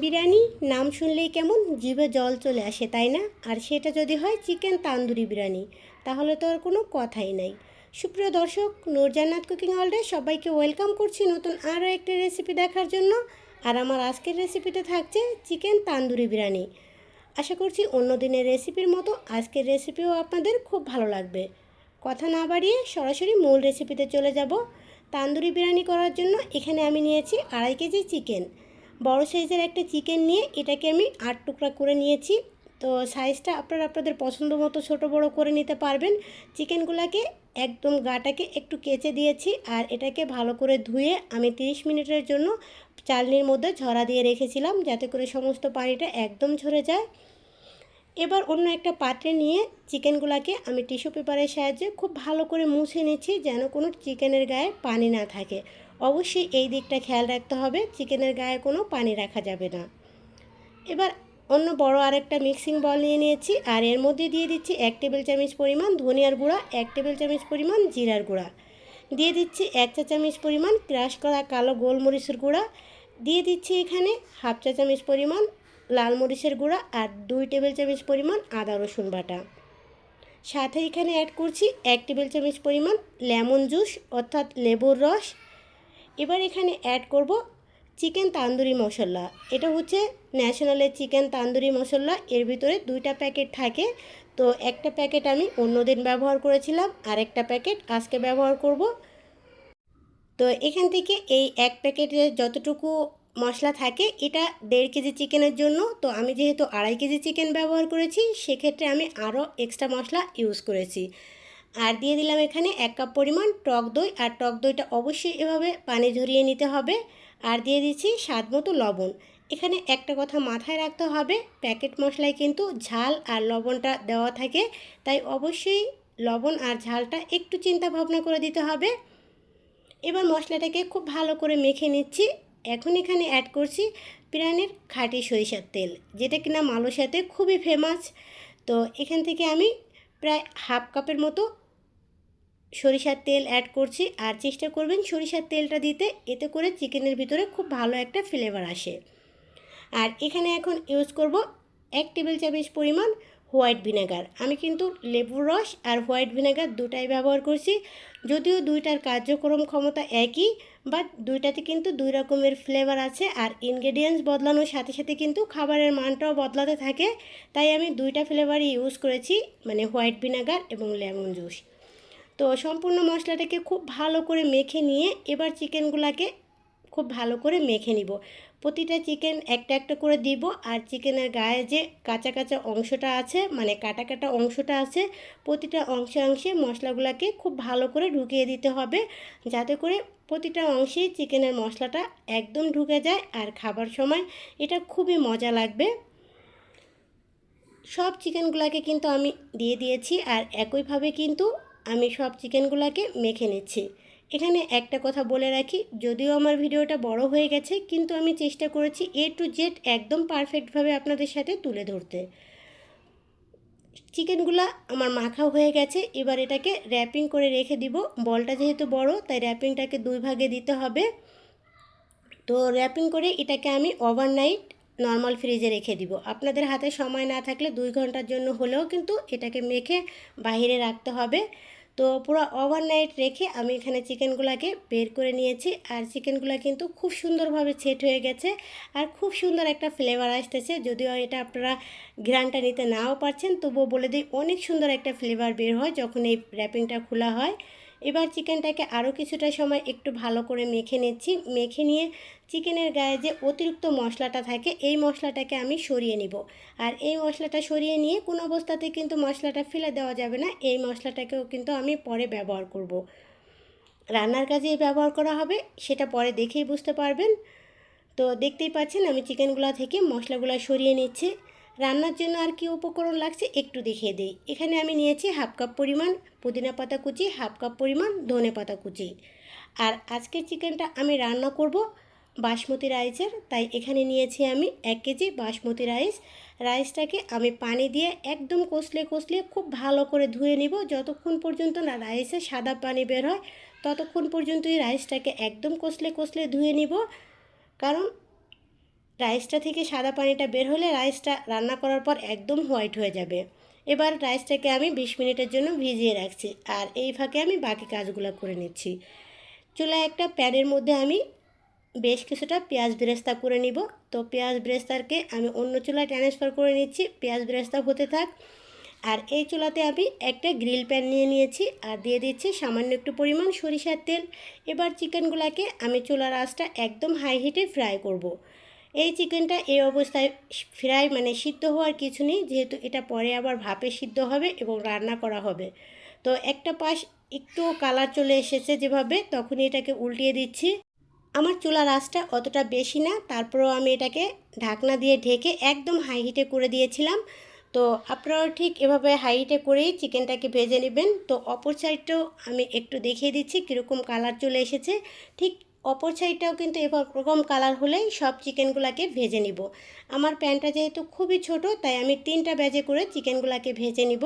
বিরিয়ানি, নাম শুনলেই কেমন জিভে জল চলে আসে, তাই না? আর সেটা যদি হয় চিকেন তান্দুরি বিরিয়ানি, তাহলে তো আর কোনো কথাই নাই। সুপ্রিয় দর্শক, নূরজান্নাত কুকিং হলডে সবাইকে ওয়েলকাম করছি নতুন আরও একটি রেসিপি দেখার জন্য। আর আমার আজকের রেসিপিতে থাকছে চিকেন তান্দুরি বিরিয়ানি। আশা করছি অন্য দিনের রেসিপির মতো আজকের রেসিপিও আপনাদের খুব ভালো লাগবে। কথা না বাড়িয়ে সরাসরি মূল রেসিপিতে চলে যাব। তান্দুরি বিরিয়ানি করার জন্য এখানে আমি নিয়েছি আড়াই কেজি চিকেন। বড় সাইজের একটা চিকেন নিয়ে এটাকে আমি আট টুকরা করে নিয়েছি। তো সাইজটা আপনারা আপনাদের পছন্দ মতো ছোটো, বড়ো করে নিতে পারবেন। চিকেনগুলোকে একদম গাটাকে একটু কেচে দিয়েছি আর এটাকে ভালো করে ধুয়ে আমি 30 মিনিটের জন্য চালনির মধ্যে ঝরা দিয়ে রেখেছিলাম যাতে করে সমস্ত পানিটা একদম ঝরে যায়। এবার অন্য একটা পাত্রে নিয়ে চিকেনগুলোকে আমি টিস্যু পেপারের সাহায্যে খুব ভালো করে মুছে নিচ্ছি যেন কোনো চিকেনের গায়ে পানি না থাকে। অবশ্যই এই দিকটা খেয়াল রাখতে হবে, চিকেনের গায়ে কোনো পানি রাখা যাবে না। এবার অন্য বড় আরেকটা মিক্সিং বল নিয়ে নিয়েছি, আর এর মধ্যে দিয়ে দিচ্ছি এক টেবিল চামচ পরিমাণ ধনিয়ার গুঁড়া, এক টেবিল চামচ পরিমাণ জিরার গুঁড়া। দিয়ে দিচ্ছি এক চা চামচ পরিমাণ ক্রাশ করা কালো গোলমরিচের গুঁড়া। দিয়ে দিচ্ছি এখানে হাফ চা চামচ পরিমাণ লাল মরিচের গুঁড়া আর দুই টেবিল চামচ পরিমাণ আদা রসুন বাটা। সাথে এখানে অ্যাড করছি এক টেবিল চামচ পরিমাণ লেমন জুস, অর্থাৎ লেবুর রস এবার এখানে অ্যাড করব চিকেন তান্দুরি মশলা। এটা হচ্ছে ন্যাশনালের চিকেন তান্দুরি মশলা। এর ভিতরে দুইটা প্যাকেট থাকে। তো একটা প্যাকেট আমি অন্য দিন ব্যবহার করেছিলাম আর একটা প্যাকেট আজকে ব্যবহার করব। তো এখান থেকে এই এক প্যাকেটে যতটুকু মশলা থাকে, এটা দেড় কেজি চিকেনের জন্য। তো আমি যেহেতু আড়াই কেজি চিকেন ব্যবহার করেছি, সেক্ষেত্রে আমি আরও এক্সট্রা মশলা ইউজ করেছি। আর দিয়ে দিলাম এখানে এক কাপ পরিমাণ টক দই। আর টক দইটা অবশ্যই এভাবে পানি ঝরিয়ে নিতে হবে। আর দিয়ে দিচ্ছি স্বাদ মতো লবণ। এখানে একটা কথা মাথায় রাখতে হবে, প্যাকেট মশলায় কিন্তু ঝাল আর লবণটা দেওয়া থাকে। তাই অবশ্যই লবণ আর ঝালটা একটু চিন্তা ভাবনা করে দিতে হবে। এবার মশলাটাকে খুব ভালো করে মেখে নিচ্ছি। এখন এখানে অ্যাড করছি পিরানের খাঁটি সরিষার তেল, যেটা কিনা মালয়েশিয়াতে খুবই ফেমাস তো এখান থেকে আমি প্রায় হাফ কাপের মতো সরিষার তেল অ্যাড করছি। আর চেষ্টা করবেন সরিষার তেলটা দিতে। এতে করে চিকেনের ভিতরে খুব ভালো একটা ফ্লেভার আসে। আর এখানে এখন ইউজ করব এক টেবিল চামচ পরিমাণ হোয়াইট ভিনেগার আমি কিন্তু লেবুর রস আর হোয়াইট ভিনেগার দুটাই ব্যবহার করছি। যদিও দুইটার কার্যক্রম ক্ষমতা একই বাট দুইটাতে কিন্তু দুই রকমের ফ্লেভার আছে। আর ইনগ্রেডিয়েন্টস বদলানোর সাথে সাথে কিন্তু খাবারের মানটাও বদলাতে থাকে। তাই আমি দুইটা ফ্লেভারই ইউজ করেছি মানে হোয়াইট ভিনেগার এবং লেমন জুস তো সম্পূর্ণ মশলাটাকে খুব ভালো করে মেখে নিয়ে এবার চিকেনগুলোকে খুব ভালো করে মেখে নিব। প্রতিটা চিকেন একটা একটা করে দিব আর চিকেনের গায়ে যে কাঁচা কাঁচা অংশটা আছে মানে কাটা কাটা অংশটা আছে, প্রতিটা অংশে অংশে মশলাগুলোকে খুব ভালো করে ঢুকিয়ে দিতে হবে যাতে করে প্রতিটা অংশেই চিকেনের মশলাটা একদম ঢুকে যায় আর খাবার সময় এটা খুবই মজা লাগবে। সব চিকেনগুলোকে কিন্তু আমি দিয়ে দিয়েছি আর একইভাবে কিন্তু আমি সব চিকেনগুলোকে মেখে নিচ্ছি। এখানে একটা কথা বলে রাখি, যদিও আমার ভিডিওটা বড় হয়ে গেছে, কিন্তু আমি চেষ্টা করেছি এ টু জেড একদম পারফেক্টভাবে আপনাদের সাথে তুলে ধরতে। চিকেনগুলো আমার মাখা হয়ে গেছে, এবার এটাকে র্যাপিং করে রেখে দিব। বলটা যেহেতু বড়, তাই র্যাপিংটাকে দুই ভাগে দিতে হবে। তো র্যাপিং করে এটাকে আমি ওভারনাইট নর্মাল ফ্রিজে রেখে দিব। আপনাদের হাতে সময় না থাকলে দুই ঘণ্টার জন্য হলেও কিন্তু এটাকে মেখে বাইরে রাখতে হবে। তো পুরো ওভারনাইট রেখে আমি এখানে চিকেনগুলোকে বের করে নিয়েছি। আর চিকেনগুলো কিন্তু খুব সুন্দরভাবে সেট হয়ে গেছে আর খুব সুন্দর একটা ফ্লেভার আসতেছে। যদিও এটা আপনারা ঘ্রানটা নিতে নাও পারছেন, তবুও বলে দিই, অনেক সুন্দর একটা ফ্লেভার বের হয় যখন এই র্যাপিংটা খোলা হয়। এবার চিকেনটাকে আরও কিছুটা সময় একটু ভালো করে মেখে নিচ্ছি। মেখে নিয়ে চিকেনের গায়ে যে অতিরিক্ত মশলাটা থাকে, এই মশলাটাকে আমি সরিয়ে নিব। আর এই মশলাটা সরিয়ে নিয়ে কোনো অবস্থাতে কিন্তু মশলাটা ফেলে দেওয়া যাবে না। এই মশলাটাকেও কিন্তু আমি পরে ব্যবহার করব। রান্নার কাজে ব্যবহার করা হবে, সেটা পরে দেখেই বুঝতে পারবেন। তো দেখতেই পাচ্ছেন, আমি চিকেনগুলো থেকে মশলাগুলো সরিয়ে নিচ্ছি। রান্নার জন্য আর কি উপকরণ লাগছে একটু দেখিয়ে দিই। এখানে আমি নিয়েছি হাফ কাপ পরিমাণ পুদিনা পাতা কুচি, হাফ কাপ পরিমাণ ধনে পাতা কুচি। আর আজকের চিকেনটা আমি রান্না করব বাসমতি রাইসের, তাই এখানে নিয়েছি আমি এক কেজি বাসমতি রাইস। রাইসটাকে আমি পানি দিয়ে একদম কষলে কষলে খুব ভালো করে ধুয়ে নিব। যতক্ষণ পর্যন্ত না রাইসে সাদা পানি বের হয়, ততক্ষণ পর্যন্তই রাইসটাকে একদম কষলে কষলে ধুয়ে নিব। কারণ রাইসটা থেকে সাদা পানিটা বের হলে রাইসটা রান্না করার পর একদম হোয়াইট হয়ে যাবে। এবার রাইসটাকে আমি বিশ মিনিটের জন্য ভিজিয়ে রাখছি আর এই ফাঁকে আমি বাকি কাজগুলো করে নিচ্ছি। চুলায় একটা প্যানের মধ্যে আমি বেশ কিছুটা পেঁয়াজ বেরেস্তা করে নিব। তো পেঁয়াজ বেরেস্তারকে আমি অন্য চুলায় ট্রান্সফার করে নিচ্ছি। পেঁয়াজ বেরেস্তা হতে থাক। আর এই চুলাতে আমি একটা গ্রিল প্যান নিয়ে নিয়েছি আর দিয়ে দিচ্ছি সামান্য একটু পরিমাণ সরিষার তেল। এবার চিকেনগুলোকে আমি চুলার আঁচটা একদম হাই হিটে ফ্রাই করব। এই চিকেনটা এই অবস্থায় ফ্রাই মানে সিদ্ধ হওয়ার কিছু নেই, যেহেতু এটা পরে আবার ভাপে সিদ্ধ হবে এবং রান্না করা হবে। তো একটা পাশ একটু কালার চলে এসেছে যেভাবে, তখনই এটাকে উল্টিয়ে দিচ্ছি। আমার চুলার আঁচটা অতটা বেশি না, তারপরেও আমি এটাকে ঢাকনা দিয়ে ঢেকে একদম হাই হিটে করে দিয়েছিলাম। তো আপনারাও ঠিক এভাবে হাই হিটে করেই চিকেনটাকে ভেজে নেবেন। তো অপর সাইডটাও আমি একটু দেখিয়ে দিচ্ছি কীরকম কালার চলে এসেছে। ঠিক অপর সাইডটাও কিন্তু এরকম কালার হলেই সব চিকেনগুলাকে ভেজে নিব। আমার প্যানটা যেহেতু খুবই ছোট, তাই আমি তিনটা ব্যাজে করে চিকেনগুলাকে ভেজে নিব।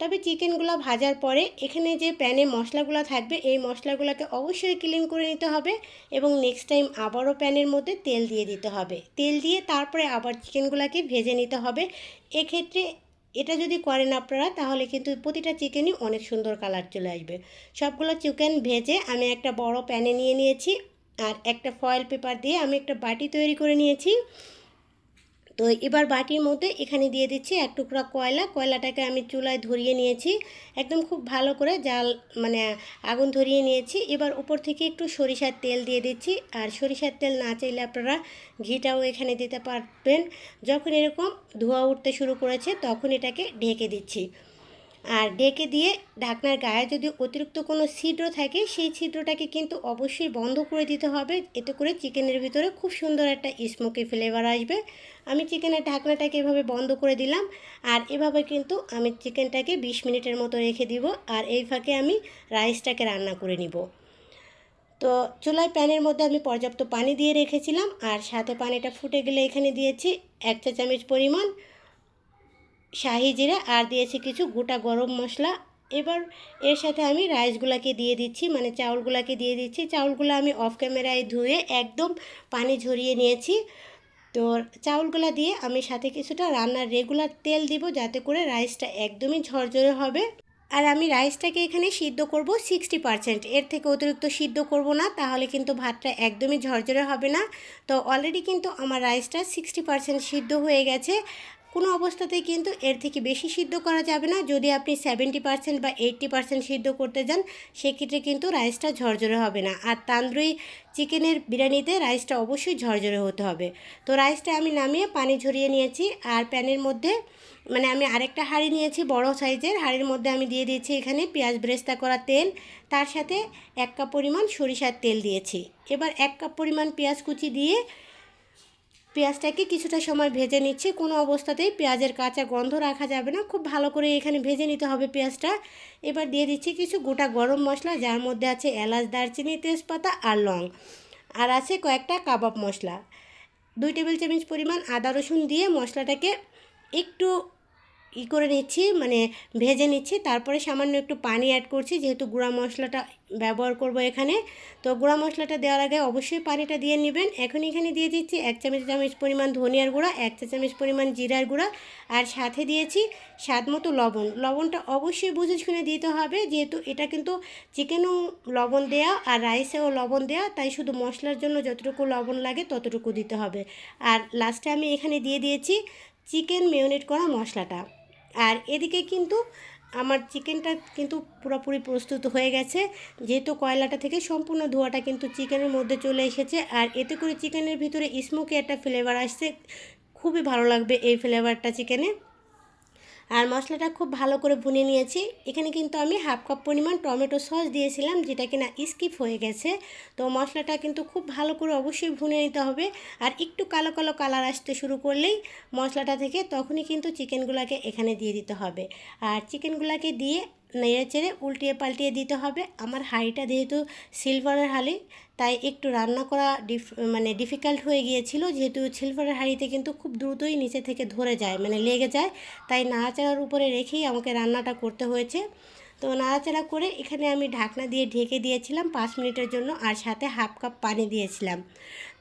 তবে চিকেনগুলো ভাজার পরে এখানে যে প্যানে মশলাগুলো থাকবে, এই মশলাগুলোকে অবশ্যই ক্লিন করে নিতে হবে এবং নেক্সট টাইম আবারও প্যানের মধ্যে তেল দিয়ে দিতে হবে। তেল দিয়ে তারপরে আবার চিকেনগুলোকে ভেজে নিতে হবে। এক্ষেত্রে এটা যদি করেন আপনারা, তাহলে কিন্তু প্রতিটা চিকেনই অনেক সুন্দর কালার চলে আসবে। সবগুলো চিকেন ভেজে আমি একটা বড় প্যানে নিয়ে নিয়েছি, আর একটা ফয়েল পেপার দিয়ে আমি একটা বাটি তৈরি করে নিয়েছি। তো এবার বাটির মধ্যে এখানে দিয়ে দিচ্ছি এক টুকরা কয়লা। কয়লাটাকে আমি চুলায় ধরিয়ে নিয়েছি, একদম খুব ভালো করে জাল মানে আগুন ধরিয়ে নিয়েছি। এবার উপর থেকে একটু সরিষার তেল দিয়ে দিচ্ছি। আর সরিষার তেল না চাইলে আপনারা ঘিটাও এখানে দিতে পারবেন। যখন এরকম ধোয়া উঠতে শুরু করেছে, তখন এটাকে ঢেকে দিচ্ছি। আর ডেকে দিয়ে ঢাকনার গায়ে যদি অতিরিক্ত কোনো ছিদ্র থাকে, সেই ছিদ্রটাকে কিন্তু অবশ্যই বন্ধ করে দিতে হবে। এতে করে চিকেনের ভিতরে খুব সুন্দর একটা স্মোকি ফ্লেভার আসবে। আমি চিকেনের ঢাকনাটাকে এভাবে বন্ধ করে দিলাম। আর এভাবে কিন্তু আমি চিকেনটাকে বিশ মিনিটের মতো রেখে দিব। আর এই ফাঁকে আমি রাইসটাকে রান্না করে নিব। তো চুলায় প্যানের মধ্যে আমি পর্যাপ্ত পানি দিয়ে রেখেছিলাম। আর সাথে পানিটা ফুটে গেলে এখানে দিয়েছি এক চা চামচ পরিমাণ শাহি জিরা আর দিয়েছি কিছু গোটা গরম মশলা। এবার এর সাথে আমি রাইসগুলোকে দিয়ে দিচ্ছি মানে চাউলগুলোকে দিয়ে দিচ্ছি। চাউলগুলো আমি অফ ক্যামেরায় ধুয়ে একদম পানি ঝরিয়ে নিয়েছি। তো চাউলগুলো দিয়ে আমি সাথে কিছুটা রান্নার রেগুলার তেল দিব যাতে করে রাইসটা একদমই ঝরঝরে হবে। আর আমি রাইসটাকে এখানে সিদ্ধ করব সিক্সটি পারসেন্ট। এর থেকে অতিরিক্ত সিদ্ধ করব না, তাহলে কিন্তু ভাতটা একদমই ঝরঝরে হবে না। তো অলরেডি কিন্তু আমার রাইসটা সিক্সটি পারসেন্ট সিদ্ধ হয়ে গেছে। কোনো অবস্থাতেই কিন্তু এর থেকে বেশি সিদ্ধ করা যাবে না। যদি আপনি সেভেন্টি পার্সেন্ট বা এইট্টি পার্সেন্ট সিদ্ধ করতে যান, সেক্ষেত্রে কিন্তু রাইসটা ঝরঝরে হবে না। আর তান্দুরি চিকেনের বিরিয়ানিতে রাইসটা অবশ্যই ঝরঝরে হতে হবে। তো রাইসটা আমি নামিয়ে পানি ঝরিয়ে নিয়েছি। আর প্যানের মধ্যে মানে আমি আরেকটা হাঁড়ি নিয়েছি, বড় সাইজের। হাঁড়ির মধ্যে আমি দিয়ে দিয়েছি এখানে পেঁয়াজ ব্রেস্তা করা তেল। তার সাথে এক কাপ পরিমাণ সরিষার তেল দিয়েছি। এবার এক কাপ পরিমাণ পেঁয়াজ কুচি দিয়ে পেঁয়াজটাকে কিছুটা সময় ভেজে নিচ্ছি। কোনো অবস্থাতেই পেঁয়াজের কাঁচা গন্ধ রাখা যাবে না। খুব ভালো করে এখানে ভেজে নিতে হবে পেঁয়াজটা। এবার দিয়ে দিচ্ছি কিছু গোটা গরম মশলা, যার মধ্যে আছে এলাচ, দারচিনি, তেজপাতা আর লং। আর আছে কয়েকটা কাবাব মশলা। দুই টেবিল চামচ পরিমাণ আদা রসুন দিয়ে মশলাটাকে একটু ই করে নিচ্ছি মানে ভেজে নিচ্ছি। তারপরে সামান্য একটু পানি অ্যাড করছি, যেহেতু গুঁড়া মশলাটা ব্যবহার করব এখানে। তো গুঁড়া মশলাটা দেওয়ার আগে অবশ্যই পানিটা দিয়ে নেবেন। এখন এখানে দিয়ে দিচ্ছি এক চামচ চামচ পরিমাণ ধনিয়ার গুঁড়া, এক চা চামচ পরিমাণ জিরার গুঁড়া, আর সাথে দিয়েছি স্বাদ মতো লবণ। লবণটা অবশ্যই বুঝে শুনে দিতে হবে, যেহেতু এটা কিন্তু চিকেনও লবণ দেওয়া আর রাইসেও লবণ দেওয়া তাই শুধু মশলার জন্য যতটুকু লবণ লাগে ততটুকু দিতে হবে। আর লাস্টে আমি এখানে দিয়ে দিয়েছি চিকেন মেয়নেট করা মশলাটা। আর এদিকে কিন্তু আমার চিকেনটা কিন্তু পুরোপুরি প্রস্তুত হয়ে গেছে। যেহেতু কয়লাটা থেকে সম্পূর্ণ ধোয়াটা কিন্তু চিকেনের মধ্যে চলে এসেছে আর এতে করে চিকেনের ভিতরে স্মোকি একটা ফ্লেভার আসছে। খুবই ভালো লাগবে এই ফ্লেভারটা চিকেনে। আর মশলাটা খুব ভালো করে ভুনে নিয়েছি। এখানে কিন্তু আমি হাফ কাপ পরিমাণ টমেটো সস দিয়েছিলাম, যেটা কিনা স্কিপ হয়ে গেছে। তো মশলাটা কিন্তু খুব ভালো করে অবশ্যই ভুনে নিতে হবে। আর একটু কালো কালো কালার আসতে শুরু করলেই মশলাটা থেকে তখনই কিন্তু চিকেনগুলাকে এখানে দিয়ে দিতে হবে। আর চিকেনগুলাকে দিয়ে নেড়ে চেড়ে উল্টিয়ে পাল্টিয়ে দিতে হবে। আমার হাঁড়িটা যেহেতু সিলভারের হাঁড়ি, তাই একটু রান্না করা ডিফ মানে ডিফিকাল্ট হয়ে গিয়েছিল। যেহেতু সিলভারের হাঁড়িতে কিন্তু খুব দ্রুতই নিচে থেকে ধরে যায় মানে লেগে যায়। তাই নাড়াচাড়ার উপরে রেখেই আমাকে রান্নাটা করতে হয়েছে। তো নাড়াচাড়া করে এখানে আমি ঢাকনা দিয়ে ঢেকে দিয়েছিলাম পাঁচ মিনিটের জন্য আর সাথে হাফ কাপ পানি দিয়েছিলাম।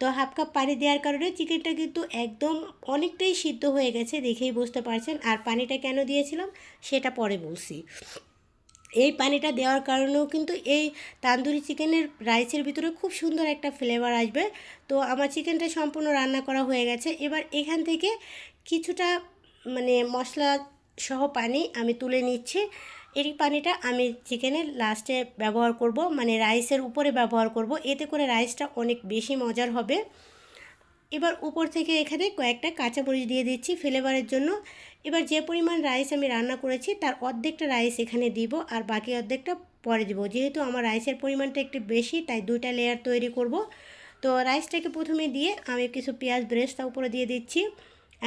তো হাফ কাপ পানি দেওয়ার কারণে চিকেনটা কিন্তু একদম অনেকটাই সিদ্ধ হয়ে গেছে দেখেই বুঝতে পারছেন। আর পানিটা কেন দিয়েছিলাম, সেটা পরে বলছি। এই পানিটা দেওয়ার কারণেও কিন্তু এই তান্দুরি চিকেনের রাইসের ভিতরে খুব সুন্দর একটা ফ্লেভার আসবে। তো আমার চিকেনটা সম্পূর্ণ রান্না করা হয়ে গেছে। এবার এখান থেকে কিছুটা মানে মশলা সহ পানি আমি তুলে নিচ্ছি। এই পানিটা আমি চিকেনের লাস্টে ব্যবহার করব মানে রাইসের উপরে ব্যবহার করব। এতে করে রাইসটা অনেক বেশি মজার হবে। এবার উপর থেকে এখানে কয়েকটা কাঁচামরিচ দিয়ে দিচ্ছি ফ্লেভারের জন্য। এবার যে পরিমাণ রাইস আমি রান্না করেছি, তার অর্ধেকটা রাইস এখানে দিব আর বাকি অর্ধেকটা পরে দিব। যেহেতু আমার রাইসের পরিমাণটা একটু বেশি, তাই দুইটা লেয়ার তৈরি করব। তো রাইসটাকে প্রথমে দিয়ে আমি কিছু পেঁয়াজ ব্রেস্তা উপরে দিয়ে দিচ্ছি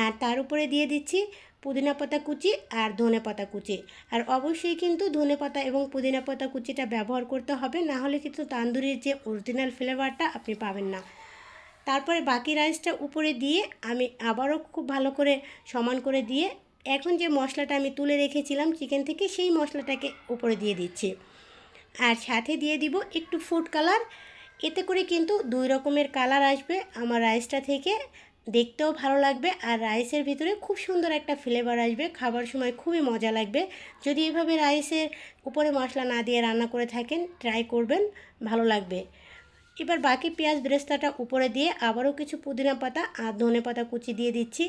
আর তার উপরে দিয়ে দিচ্ছি পুদিনা পাতা কুচি আর ধনে পাতা কুচি। আর অবশ্যই কিন্তু ধনে পাতা এবং পুদিনা পাতা কুচিটা ব্যবহার করতে হবে, না হলে কিন্তু তান্দুরির যে অরিজিনাল ফ্লেভারটা আপনি পাবেন না। তারপরে বাকি রাইসটা উপরে দিয়ে আমি আবারও খুব ভালো করে সমান করে দিয়ে এখন যে মশলাটা আমি তুলে রেখেছিলাম চিকেন থেকে সেই মশলাটাকে উপরে দিয়ে দিচ্ছি। আর সাথে দিয়ে দিব একটু ফুড কালার এতে করে কিন্তু দুই রকমের কালার আসবে। আমার রাইসটা থেকে দেখতেও ভালো লাগবে আর রাইসের ভিতরে খুব সুন্দর একটা ফ্লেভার আসবে, খাবার সময় খুবই মজা লাগবে। যদি এভাবে রাইসের উপরে মশলা না দিয়ে রান্না করে থাকেন ট্রাই করবেন, ভালো লাগবে। এবার বাকি পেঁয়াজ বেরেস্তাটা উপরে দিয়ে আবারও কিছু পুদিনা পাতা আর ধনে পাতা কুচি দিয়ে দিচ্ছি।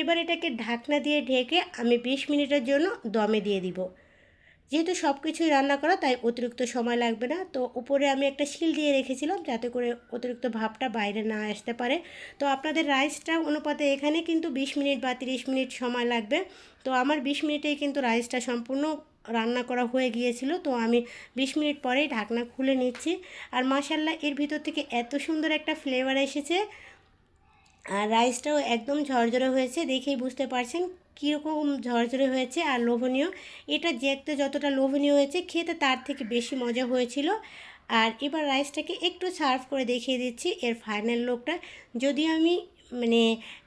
এবার এটাকে ঢাকনা দিয়ে ঢেকে আমি বিশ মিনিটের জন্য দমে দিয়ে দিব। যেহেতু সব কিছুই রান্না করা, তাই অতিরিক্ত সময় লাগবে না। তো উপরে আমি একটা শিল দিয়ে রেখেছিলাম যাতে করে অতিরিক্ত ভাবটা বাইরে না আসতে পারে। তো আপনাদের রাইসটা অনুপাতে এখানে কিন্তু বিশ মিনিট বা তিরিশ মিনিট সময় লাগবে। তো আমার বিশ মিনিটেই কিন্তু রাইসটা সম্পূর্ণ রান্না করা হয়ে গিয়েছিল। তো আমি বিশ মিনিট পরেই ঢাকনা খুলে নিচ্ছি। আর মাসাল্লাহ এর ভিতর থেকে এত সুন্দর একটা ফ্লেভার এসেছে। আর রাইসটাও একদম ঝরঝরে হয়েছে, দেখেই বুঝতে পারছেন কীরকম ঝরঝরে হয়েছে আর লোভনীয়। এটা দেখতে যতটা লোভনীয় হয়েছে, খেতে তার থেকে বেশি মজা হয়েছিল। আর এবার রাইসটাকে একটু সার্ভ করে দেখিয়ে দিচ্ছি এর ফাইনাল লোকটা যদি আমি মানে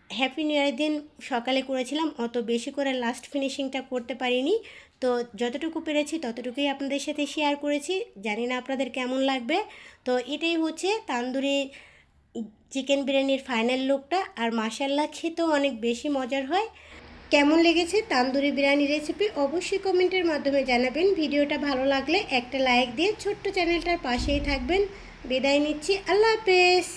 হ্যাপি নিউ ইয়ারের দিন সকালে করেছিলাম, অত বেশি করে লাস্ট ফিনিশিংটা করতে পারিনি। তো যতটুকু পেরেছি ততটুকুই আপনাদের সাথে শেয়ার করেছি। জানি না আপনাদের কেমন লাগবে। তো এটাই হচ্ছে তান্দুরি চিকেন বিরিয়ানির ফাইনাল লুকটা আর মাসাল্লা খেতেও অনেক বেশি মজার হয়। কেমন লেগেছে তান্দুরি বিরিয়ানি রেসিপি অবশ্যই কমেন্টের মাধ্যমে জানাবেন। ভিডিওটা ভালো লাগলে একটা লাইক দিয়ে ছোট্ট চ্যানেলটার পাশেই থাকবেন। বিদায় নিচ্ছি। আল্লাহ হাফেজ।